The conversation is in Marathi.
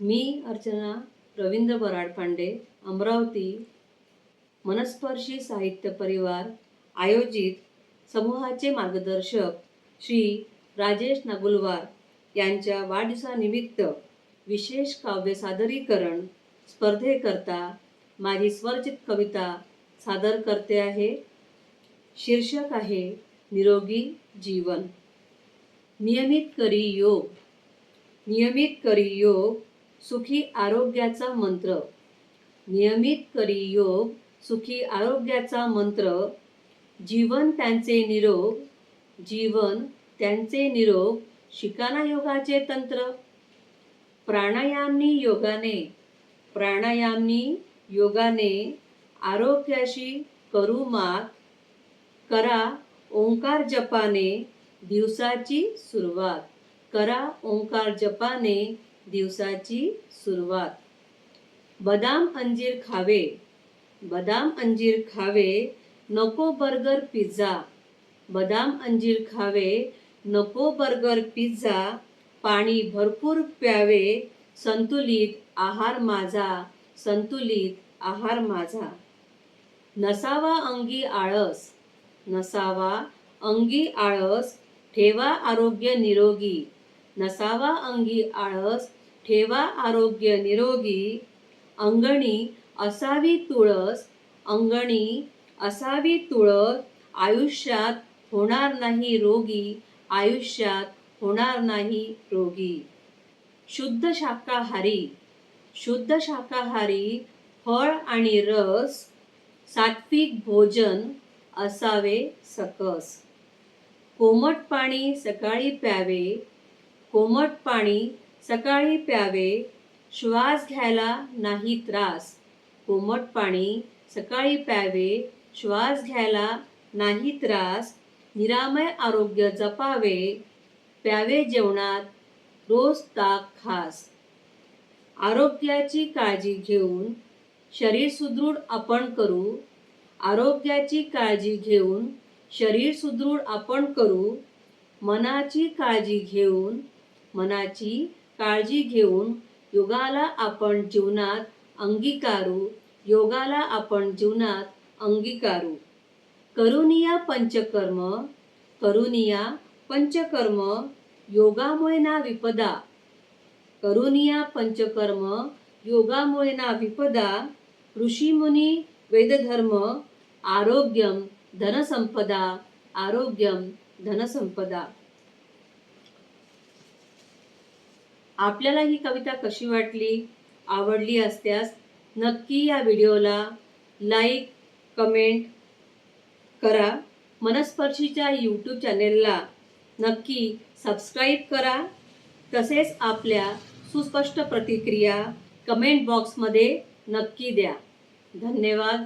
मी अर्चना रवींद्र बराड पांडे अमरावती मनस्पर्शी साहित्य परिवार आयोजित समूहाचे मार्गदर्शक श्री राजेश नागुलवार यांच्या वाढदिवसानिमित्त विशेष काव्य सादरीकरण स्पर्धेकरता माझी स्वरचित कविता सादर करते आहे. शीर्षक आहे निरोगी जीवन. नियमित करी योग. नियमित करी योग सुखी आरोग्याचा मंत्र. नियमित करी योग सुखी आरोग्याचा मंत्र. जीवन त्यांचे निरोग जीवन त्यांचे निरोग शिकाना योगाचे तंत्र. प्राणायामनी योगाने प्राणायामनी योगाने आरोग्याशी करू मात करा ओंकार जपाने दिवसाची सुरुवात. करा ओंकार जपाने दिवसाची सुरुवात. बदाम अंजीर खावे. बदाम अंजीर खावे नको बर्गर पिझ्झा. बदाम अंजीर खावे नको बर्गर पिझ्झा. पाणी भरपूर प्यावे संतुलित आहार माझा संतुलित आहार माझा. नसावा अंगी आळस. नसावा अंगी आळस ठेवा आरोग्य निरोगी. नसावा अंगी आळस ठेवा आरोग्य निरोगी. अंगणी असावी तुळस अंगणी असावी तुळस. आयुष्यात होणार नाही रोगी आयुष्यात होणार नाही रोगी. शुद्ध शाकाहारी शुद्ध शाकाहारी फळ आणि रस सात्विक भोजन असावे सकस. कोमट पाणी सकाळी प्यावे कोमट पाणी सकाळी प्यावे श्वास घ्यायला नाही त्रास. कोमट पाणी सकाळी प्यावे श्वास घ्यायला नाही त्रास. निरामय आरोग्य जपावे प्यावे जेवणात रोज ताक खास. आरोग्याची काळजी घेऊन शरीर सुदृढ आपण करू. आरोग्याची काळजी घेऊन शरीर सुदृढ आपण करू. मनाची काळजी घेऊन मनाची काळजी घेऊन योगाला आपण जीवनात अंगीकारू योगाला आपण जीवनात अंगीकारू. करुनिया पंचकर्म करुनिया पंचकर्म योगामुळे ना विपदा. करुनिया पंचकर्म योगामुळे ना विपदा ऋषीमुनी वेदधर्म आरोग्यम धनसंपदा आरोग्यम धनसंपदा. आपल्याला ही कविता कशी वाटली आवडली असल्यास नक्की या व्हिडिओला लाईक कमेंट करा. मनस्पर्शीच्या यूट्यूब चॅनेलला नक्की सबस्क्राईब करा. तसेच आपल्या सुस्पष्ट प्रतिक्रिया कमेंट बॉक्समध्ये नक्की द्या. धन्यवाद.